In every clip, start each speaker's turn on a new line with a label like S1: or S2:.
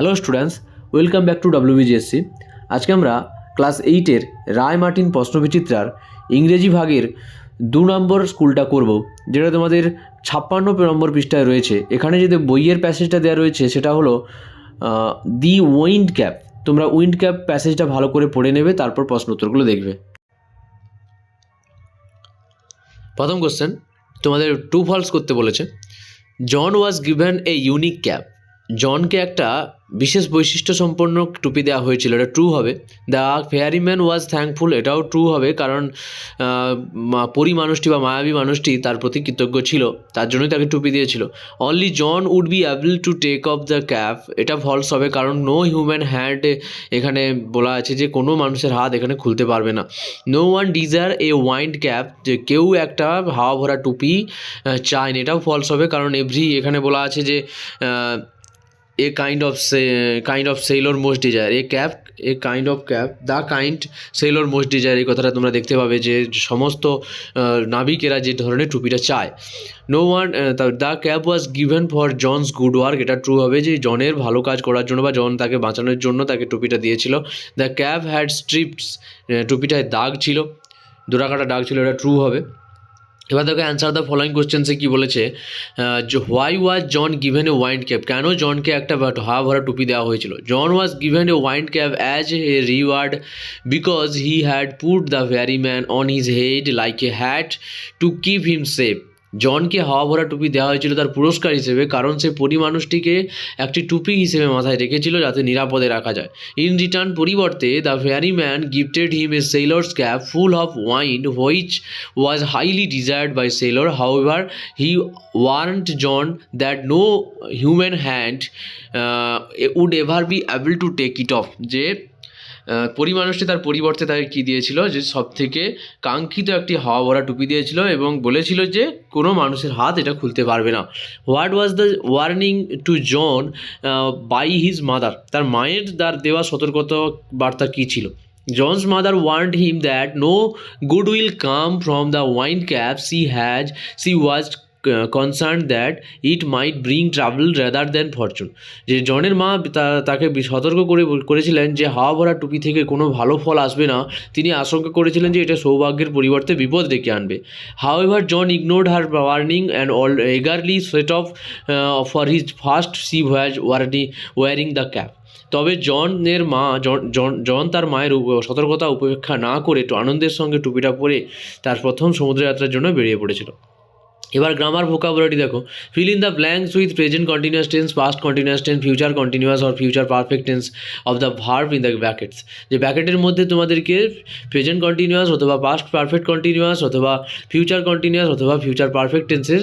S1: Hello students welcome back to WBGSC আজকে আমরা class এইটের রায় মার্টিন প্রশ্নবিচিত্রার ইংরেজি ভাগের দু নম্বর স্কুলটা করব, যেটা তোমাদের ছাপ্পান্ন নম্বর পৃষ্ঠায় রয়েছে। এখানে যে বইয়ের প্যাসেজটা দেওয়া রয়েছে, সেটা হলো দি উইন্ড ক্যাপ তোমরা উইন্ড ক্যাপ প্যাসেজটা ভালো করে পড়ে নেবে, তারপর প্রশ্ন উত্তরগুলো দেখবে। প্রথম কোশ্চেন তোমাদের টু ফলস করতে বলেছে। John was given a unique cap জনকে একটা বিশেষ বৈশিষ্ট্য সম্পন্ন টুপি দেওয়া হয়েছিল, এটা ট্রু হবে। The fairy man was thankful এটাও ট্রু হবে, কারণ পরী মানুষটি বা মায়াবী মানুষটি তার প্রতি কৃতজ্ঞ ছিল, তার জন্যই তাকে টুপি দিয়েছিল। Only John would be able to take off the cap এটা ফলস হবে, কারণ নো হিউম্যান হ্যান্ড এখানে বলা আছে যে কোনো মানুষের হাত এখানে খুলতে পারবে না। No one desire a wind cap যে কেউ একটা হাওয়া ভরা টুপি চায় না এটাও ফলস হবে, কারণ এভরি এখানে বলা আছে যে a kind of kind of sailor most desire a cap a kind of cap the kind sailor most desire এই কথাটা তোমরা দেখতে পাবে যে সমস্ত নাবিকেরা যে ধরনের টুপিটা চায়। No one the cap was given for John's good work এটা ট্রু হবে যে জনের ভালো কাজ করার জন্য বা জন তাকে বাঁচানোর জন্য তাকে টুপিটা দিয়েছিল। দ্য ক্যাপ হ্যাড স্ট্রিপস টুপিটায় দাগ ছিল। দোরাকাটা দাগ ছিল, এটা ট্রু হবে। এবার দেখো অ্যান্সার দ্য ফলোয়িং কোশ্চেন্সে কী বলেছে যে why was John given a wind cap কেন জনকে একটা হাওয়া ভরা টুপি দেওয়া হয়েছিল? John was given a wind cap as a reward because he had put the very man on his head like a hat to keep him safe জনকে হাওয়া ভরা টুপি দেওয়া হয়েছিল তার পুরস্কার হিসেবে কারণ সে পরি মানুষটিকে একটি টুপি হিসেবে মাথায় রেখেছিল যাতে নিরাপদে রাখা যায়। ইন রিটার্ন পরিবর্তে the fairy man gifted him a sailor's cap full of wine which was highly desired by sailor however he warned john that no human hand uh, would ever be able to take it off যে আহ, পরি মানুষটি তার পরিবর্তে তাকে কী দিয়েছিল? যে সব থেকে কাঙ্ক্ষিত একটি হাওয়া ভরা টুপি দিয়েছিল এবং বলেছিল যে কোনো মানুষের হাত এটা খুলতে পারবে না। What was the warning to John by his mother তার মায়ের দ্বার দেওয়া সতর্কতা বার্তা কী ছিল? John's mother warned him that no good will come from the wine cap she had. She was uh, that it might bring travel trouble rather fortune যে জনের মা তাকে সতর্ক করে করেছিলেন যে হাওয়া ভরা টুপি থেকে কোনো ভালো ফল আসবে না। তিনি আশঙ্কা করেছিলেন যে এটা সৌভাগ্যের পরিবর্তে বিপদ ডেকে আনবে। However John ignored her warning and all eagerly set off for his first sea voyage warning wearing the cap তবে জনের মা জন তার মায়ের সতর্কতা উপেক্ষা না করে আনন্দের সঙ্গে টুপিটা পরে তার প্রথম সমুদ্রযাত্রার জন্য বেরিয়ে পড়েছিল। এবার গ্রামার ভোকাবুলারি দেখো। Fill in the blanks with present continuous tense past continuous tense future continuous or future perfect tense of the verb in the brackets যে ব্যাকেটের মধ্যে তোমাদেরকে প্রেজেন্ট কন্টিনিউয়াস অথবা পাস্ট পারফেক্ট কন্টিনিউয়াস অথবা ফিউচার কন্টিনিউয়াস অথবা future perfect টেন্সের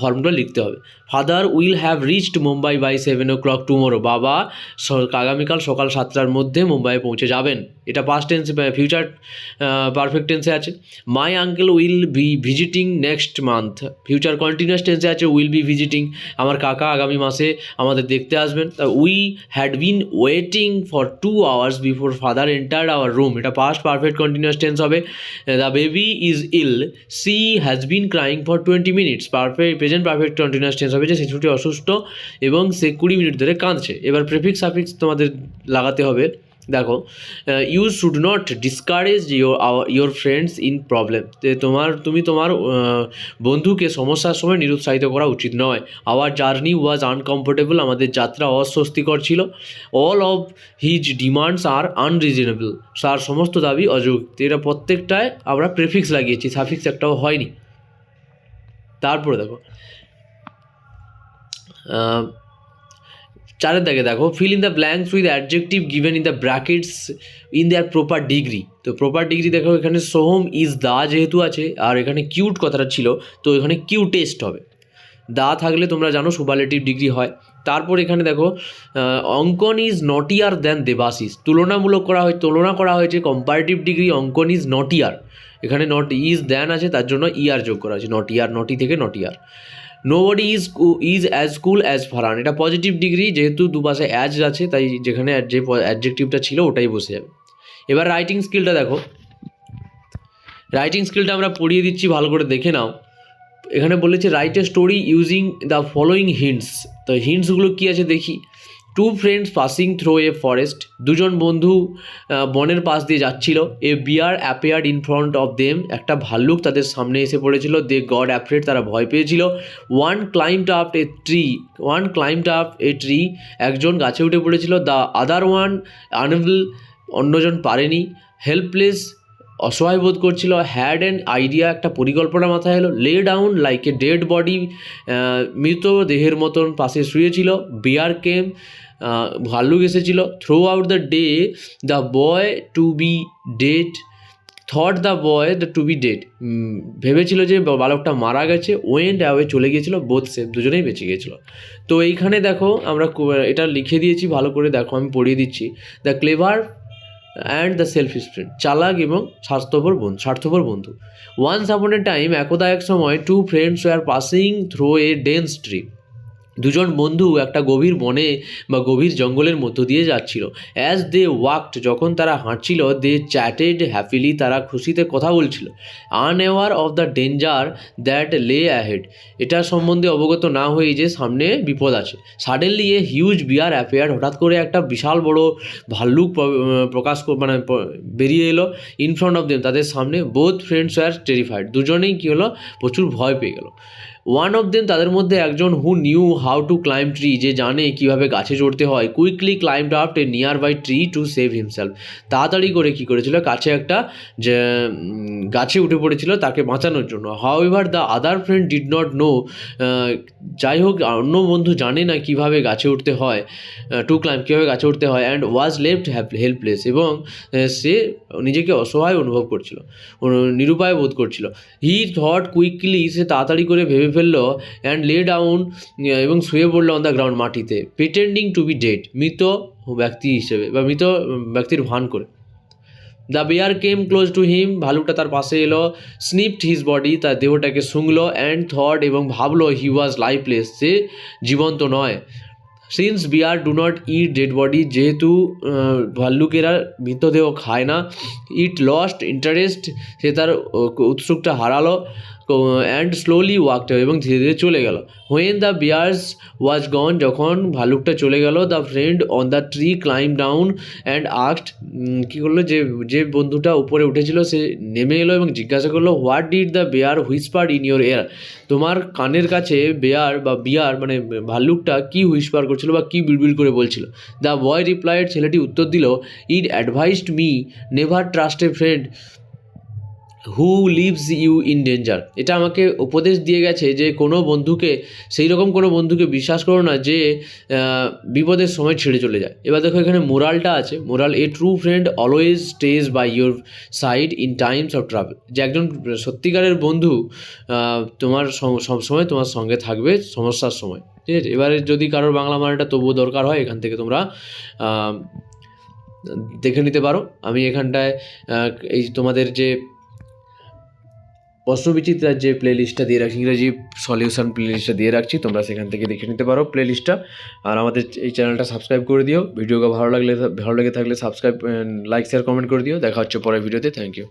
S1: ফর্মগুলো লিখতে হবে। Father will have reached Mumbai by seven o'clock tomorrow বাবা আগামীকাল সকাল সাতটার মধ্যে মুম্বাইয়ে পৌঁছে যাবেন। এটা পাস্ট টেন্স ফিউচার পারফেক্ট টেন্সে আছে। My uncle will be visiting next month future continuous টেন্সে আছে উইল বি ভিজিটিং আমার কাকা আগামী মাসে আমাদের দেখতে আসবেন। তা we had been waiting for two hours before father entered our room এটা পাস্ট পারফেক্ট কন্টিনিউয়াস টেন্স হবে। The baby is ill she has been crying for twenty minutes perfect present perfect continuous tense হবে যে শিশুটি অসুস্থ এবং সে কুড়ি minute ধরে কাঁদছে। এবার প্রেফিক্স সাফিক্স তোমাদের লাগাতে হবে। দেখো you should not discourage your your friends in problem তোমার, তুমি তোমার বন্ধুকে সমস্যার সময় নিরুৎসাহিত করা উচিত নয়। আওয়ার জার্নি ওয়াজ আনকমফোর্টেবল আমাদের যাত্রা অস্বস্তিকর ছিল। All of his demands are unreasonable তার সমস্ত দাবি অযৌক্তিক এটা প্রত্যেকটায় আমরা প্রেফিক্স লাগিয়েছি সাফিক্স একটাও হয়নি। তারপরে দেখো চারের দাগে দেখো fill in the blanks with adjective given in the brackets in their proper degree তো প্রপার ডিগ্রি দেখো, এখানে সোহম ইজ দা যেহেতু আছে, আর এখানে কিউট কথাটা ছিল, তো এখানে কিউটেস্ট হবে। দা থাকলে তোমরা জানো সুপারলেটিভ ডিগ্রি হয়। তারপর এখানে দেখো অঙ্কন ইজ নটিয়ার দ্যান দেবাসিস তুলনামূলক করা হয়, তুলনা করা হয়েছে comparative degree Ankan is naughtier এখানে নট ইজ দ্যান আছে, তার জন্য ইয়ার যোগ করা হয়েছে নটিয়ার নটি থেকে naughtier nobody is is as cool as Farhan এটা পজিটিভ ডিগ্রি যেহেতু দুপাশে অ্যাজ আছে, তাই যেখানে যে অ্যাডজেক্টিভটা ছিল, ওটাই বসে যাবে। এবার রাইটিং স্কিলটা দেখো। রাইটিং স্কিলটা আমরা পড়িয়ে দিচ্ছি, ভালো করে দেখে নাও। এখানে বলেছে write a story using the following hints তো হিন্টসগুলো কী আছে দেখি। Two friends passing through a forest দুজন বন্ধু বনের পাশ দিয়ে যাচ্ছিল। A bear appeared in front of them একটা ভাল্লুক তাদের সামনে এসে পড়েছিল। দে গড অ্যাফ্রেড তারা ভয় পেয়েছিল। One climbed up a tree one climbed up a tree একজন গাছে উঠে পড়েছিল। দ্য আদার ওয়ান আনভিল অন্যজন পারেনি। হেল্পলেস অসহায় বোধ করছিল। হ্যাড অ্যান্ড আইডিয়া একটা পরিকল্পনা মাথায় এলো। Lay down like a dead body মৃত দেহের মতন পাশে শুয়েছিল। বিয়ার কেম ভাল্লুক এসেছিল। Throughout the day the boy to be dead thought the boy the to be dead ভেবেছিল যে বালকটা মারা গেছে ওয়েন্ড অ্যাওয়ে চলে গিয়েছিল বোথ সেফ দুজনেই বেঁচে গিয়েছিল। তো এইখানে দেখো, আমরা এটা লিখে দিয়েছি, ভালো করে দেখো, আমি পড়িয়ে দিচ্ছি। The clever and the self sprint চালাক এবং স্বার্থপর বন্ধু স্বার্থপর বন্ধু। ওয়ান্স আপন এ টাইম একদা এক সময় two friends were passing through a dense tree দুজন বন্ধু একটা গভীর বনে বা গভীর জঙ্গলের মধ্য দিয়ে যাচ্ছিল। অ্যাজ দে ওয়াকড যখন তারা হাঁটছিল দে চ্যাটেড হ্যাপিলি তারা খুশিতে কথা বলছিল। Unaware of the danger that lay ahead এটা সম্বন্ধে অবগত না হয়ে যে সামনে বিপদ আছে। Suddenly a huge bear appeared হঠাৎ করে একটা বিশাল বড় ভাল্লুক প্রকাশ মানে বেরিয়ে এলো ইন ফ্রন্ট অফ দেম তাদের সামনে বোথ ফ্রেন্ডস আর টেরিফাইড দুজনেই কী হলো? প্রচুর ভয় পেয়ে গেল। ওয়ান অফ দেম তাদের মধ্যে একজন who knew how to climb tree যে জানে কীভাবে গাছে চড়তে হয় quickly climb up a nearby tree to save himself তাড়াতাড়ি করে কি করেছিল? কাছে একটা যে গাছে উঠে পড়েছিল তাকে বাঁচানোর জন্য। However the other friend did not know যাই হোক, অন্য বন্ধু জানে না কীভাবে গাছে উঠতে হয় টু ক্লাইম্ব কীভাবে গাছে উঠতে হয় অ্যান্ড ওয়াজ লেফট হেল্পলেস এবং সে নিজেকে অসহায় অনুভব করছিল নিরুপায় বোধ করছিল। হি থট কুইকলি সে তাড়াতাড়ি করে ভেবে ফেলল অ্যান্ড লে ডাউন এবং শুয়ে পড়ল অন দ্য গ্রাউন্ড মাটিতে প্রিটেন্ডিং টু বি ডেড মৃত ব্যক্তি হিসেবে, বা মৃত ব্যক্তির ভান করে। The bear came close to him ভালুকটা তার পাশে এলো স্নিপড হিজ বডি তার দেহটাকে শুংলো অ্যান্ড থট এবং ভাবলো হি ওয়াজ লাইফলেস সে জীবন্ত নয়। Since bear do not eat dead body যেহেতু ভাল্লুকেরা মৃতদেহ খায় না ইট লস্ট ইন্টারেস্ট সে তার উৎসুকটা হারালো। অ্যান্ড স্লোলি ওয়াকড এবং ধীরে ধীরে চলে গেল। When the bears was gone যখন ভালুকটা চলে গেল the friend on the tree climb down and asked কী করল? যে যে বন্ধুটা উপরে উঠেছিল, সে নেমে এলো এবং জিজ্ঞাসা করল what did the bear whisper in your ear তোমার কানের কাছে বেয়ার বা বিয়ার মানে ভাল্লুকটা কি হুইসপার করছিল বা কি বিলবিল করে বলছিল? দ্য বয় রিপ্লাইড ছেলেটি উত্তর দিল it advised me never trust a friend who leaves you in danger এটা আমাকে উপদেশ দিয়ে গেছে যে কোনো বন্ধুকে, সেই রকম কোনো বন্ধুকে বিশ্বাস করো না যে বিপদের সময় ছেড়ে চলে যায়। এবার দেখো এখানে মোরালটা আছে। Moral a true friend always stays by your side in times of travel যে একজন সত্যিকারের বন্ধু তোমার সবসময় তোমার সঙ্গে থাকবে সমস্যার সময়। ঠিক আছে? এবারে যদি কারোর বাংলা মানেটা তবুও দরকার হয়, এখান থেকে তোমরা দেখে নিতে পারো। আমি এখানটায় এই তোমাদের যে প্রশ্নবিচিত্রার যে প্লে লিস্টটা দিয়ে রাখছি, ইংরেজি সলিউশন প্লে লিস্টটা দিয়ে রাখছি, তোমরা সেখান থেকে দেখে নিতে পারো প্লে লিস্টটা আর আমাদের এই চ্যানেলটা সাবস্ক্রাইব করে দিও ভিডিওটা ভালো লাগলে, ভালো লেগে থাকলে সাবস্ক্রাইব লাইক শেয়ার কমেন্ট করে দিও। দেখা হচ্ছে পরের ভিডিওতে থ্যাংক ইউ